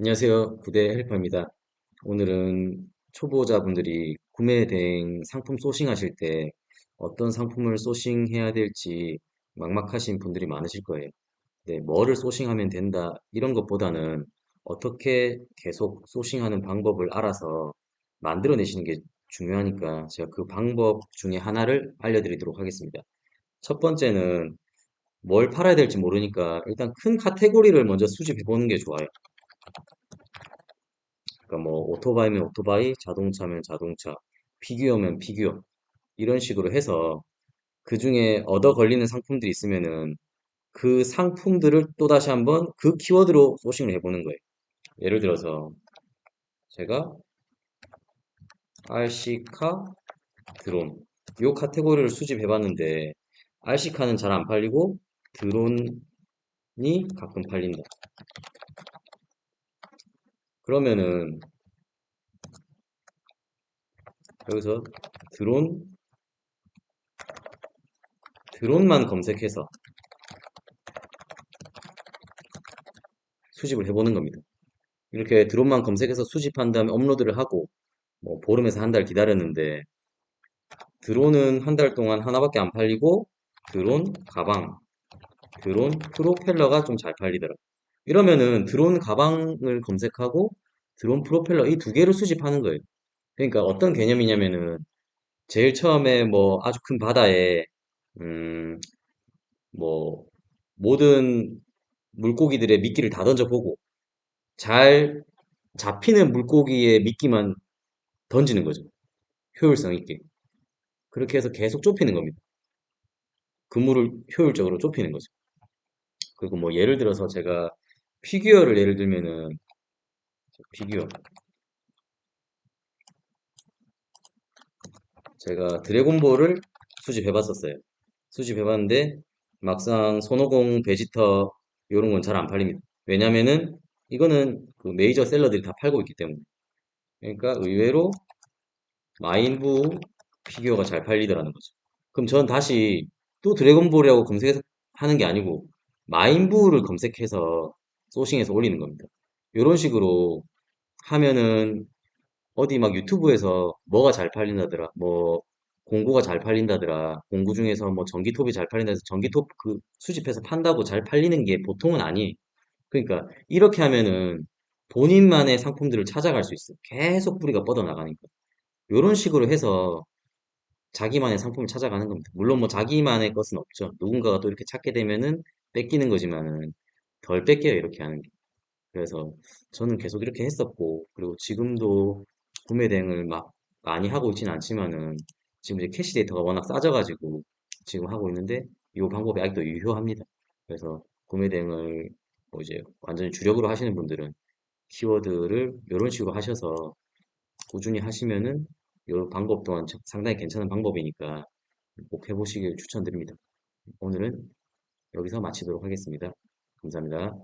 안녕하세요. 구대 헬퍼입니다. 오늘은 초보자분들이 구매 대행 상품 소싱 하실 때 어떤 상품을 소싱해야 될지 막막하신 분들이 많으실 거예요. 네, 뭐를 소싱하면 된다 이런 것보다는 어떻게 계속 소싱하는 방법을 알아서 만들어내시는 게 중요하니까 제가 그 방법 중에 하나를 알려드리도록 하겠습니다. 첫 번째는 뭘 팔아야 될지 모르니까 일단 큰 카테고리를 먼저 수집해 보는 게 좋아요. 그러니까 뭐 오토바이면 오토바이, 자동차면 자동차, 피규어면 피규어 이런 식으로 해서 그 중에 얻어 걸리는 상품들이 있으면은 그 상품들을 또 다시 한번 그 키워드로 소싱을 해보는 거예요. 예를 들어서 제가 RC카 드론 요 카테고리를 수집해봤는데 RC카는 잘 안 팔리고 드론이 가끔 팔린다. 그러면은 여기서 드론 드론만 검색해서 수집을 해보는 겁니다. 이렇게 드론만 검색해서 수집한 다음에 업로드를 하고 뭐 보름에서 한 달 기다렸는데 드론은 한 달 동안 하나밖에 안 팔리고 드론 가방, 드론 프로펠러가 좀 잘 팔리더라. 이러면은 드론 가방을 검색하고 드론 프로펠러 이 두 개를 수집하는 거예요. 그러니까 어떤 개념이냐면은 제일 처음에 뭐 아주 큰 바다에 음, 뭐 모든 물고기들의 미끼를 다 던져보고 잘 잡히는 물고기의 미끼만 던지는 거죠. 효율성 있게. 그렇게 해서 계속 좁히는 겁니다. 그물을 효율적으로 좁히는 거죠. 그리고 뭐 예를 들어서 제가 피규어를 예를 들면은 피규어 제가 드래곤볼을 수집해 봤었어요. 수집해 봤는데 막상 손오공 베지터 이런 건 잘 안 팔립니다. 왜냐면은 이거는 그 메이저 셀러들이 다 팔고 있기 때문에. 그러니까 의외로 마인부 피규어가 잘 팔리더라는 거죠. 그럼 전 다시 또 드래곤볼이라고 검색해서 하는 게 아니고 마인부를 검색해서 소싱해서 올리는 겁니다. 이런 식으로 하면은 어디 막 유튜브에서 뭐가 잘 팔린다더라, 뭐 공구가 잘 팔린다더라, 공구 중에서 뭐 전기톱이 잘 팔린다 해서 전기톱 그 수집해서 판다고 잘 팔리는 게 보통은 아니에요. 그러니까 이렇게 하면은 본인만의 상품들을 찾아갈 수 있어요. 계속 뿌리가 뻗어나가니까. 이런 식으로 해서 자기만의 상품을 찾아가는 겁니다. 물론 뭐 자기만의 것은 없죠. 누군가가 또 이렇게 찾게 되면은 뺏기는 거지만은 덜 뺏겨요. 이렇게 하는 게. 그래서 저는 계속 이렇게 했었고, 그리고 지금도 구매 대행을 막 많이 하고 있지는 않지만은 지금 이제 캐시 데이터가 워낙 싸져가지고 지금 하고 있는데 이 방법이 아직도 유효합니다. 그래서 구매 대행을 뭐 이제 완전히 주력으로 하시는 분들은 키워드를 이런 식으로 하셔서 꾸준히 하시면은 이 방법 또한 상당히 괜찮은 방법이니까 꼭 해보시길 추천드립니다. 오늘은 여기서 마치도록 하겠습니다. 감사합니다.